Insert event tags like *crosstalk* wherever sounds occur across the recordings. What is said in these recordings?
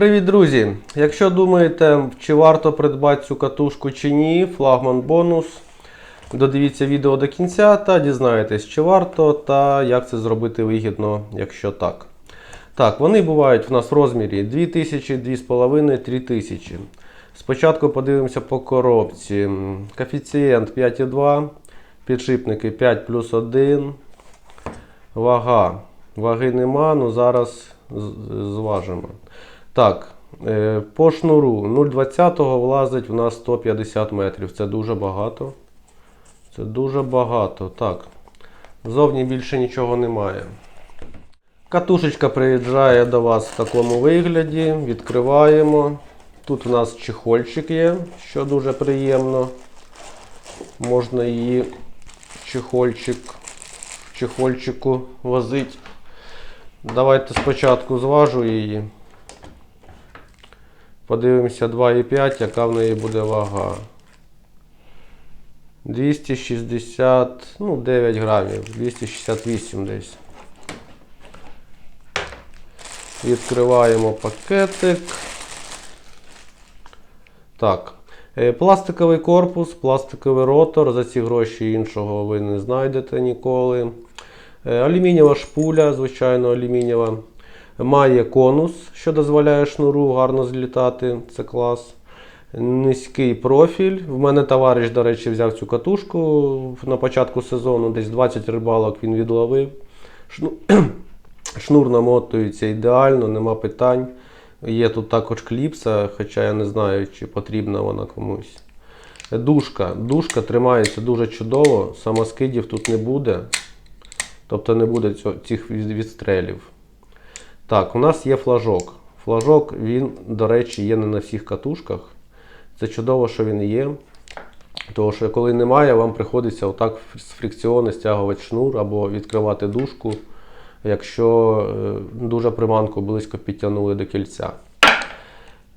Привіт, друзі! Якщо думаєте, чи варто придбати цю катушку чи ні, флагман бонус. Додивіться відео до кінця та дізнаєтесь, чи варто та як це зробити вигідно, якщо так. Так, вони бувають в нас в розмірі 2000, 2,5, 3000. Спочатку подивимося по коробці. Коефіцієнт 5,2, підшипники 5 плюс 1. Вага. Ваги нема, ну зараз зважимо. Так, е, по шнуру 0,20 влазить в нас 150 метрів. Це дуже багато. Це дуже багато. Так. Зовні більше нічого немає. Катушечка приїжджає до вас в такому вигляді. Відкриваємо. Тут у нас чехольчик є, що дуже приємно. Можна її в чехольчик, в чехольчику возити. Давайте спочатку зважу її. Подивимося 2,5, яка в неї буде вага. 260, ну 9 грамів, 268 десь. Відкриваємо пакетик. Так. Е, Пластиковий корпус, пластиковий ротор. За ці гроші іншого ви не знайдете ніколи. Е, Алюмінієва шпуля, звичайно, алюмінієва. Має конус, що дозволяє шнуру гарно злітати. Це клас. Низький профіль. В мене товариш, до речі, взяв цю катушку на початку сезону, десь 20 рибалок він відловив. Шну... *clears throat* Шнур намотується ідеально, нема питань. Є тут також кліпса, хоча я не знаю, чи потрібна вона комусь. Дужка. Дужка тримається дуже чудово, самоскидів тут не буде. Тобто не буде цих відстрелів. Так, у нас є флажок. Флажок, він, до речі, є не на всіх катушках. Це чудово, що він є. Тому що коли немає, вам приходиться отак з фрикціону стягувати шнур або відкривати дужку, якщо е, дуже приманку близько підтягнули до кільця.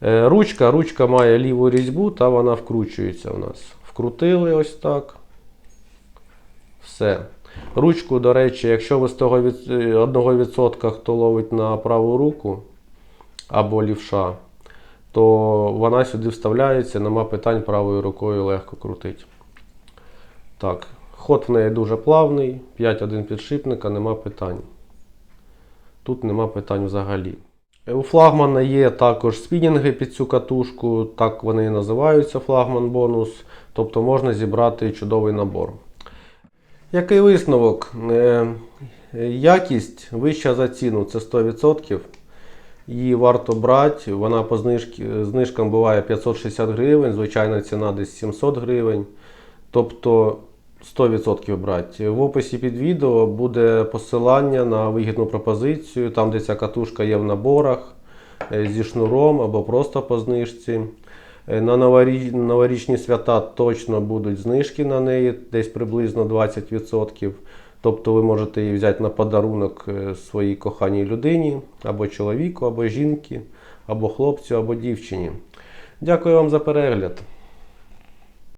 Е, Ручка, ручка має ліву різьбу та вона вкручується у нас. Вкрутили ось так. Все. Ручку, до речі, якщо ви з того від... е, 1% хто ловить на праву руку або лівша, то вона сюди вставляється, нема питань правою рукою легко крутить. Так, ход в неї дуже плавний, 5-1 підшипника, нема питань. Тут нема питань взагалі. Е, У флагмана є також спінінги під цю катушку, так вони і називаються флагман бонус. Тобто можна зібрати чудовий набор. Який висновок? Е, Якість вища за ціну, це 100%. Її варто брати. Вона по знижкам буває 560 гривень, звичайна ціна десь 700 гривень. Тобто 100% брати. В описі під відео буде посилання на вигідну пропозицію, там де ця катушка є в наборах е, зі шнуром або просто по знижці. Е, На новорічні свята точно будуть знижки на неї, десь приблизно 20%. Тобто ви можете її взяти на подарунок е, своїй коханій людині, або чоловіку, або жінці, або хлопцю, або дівчині. Дякую вам за перегляд.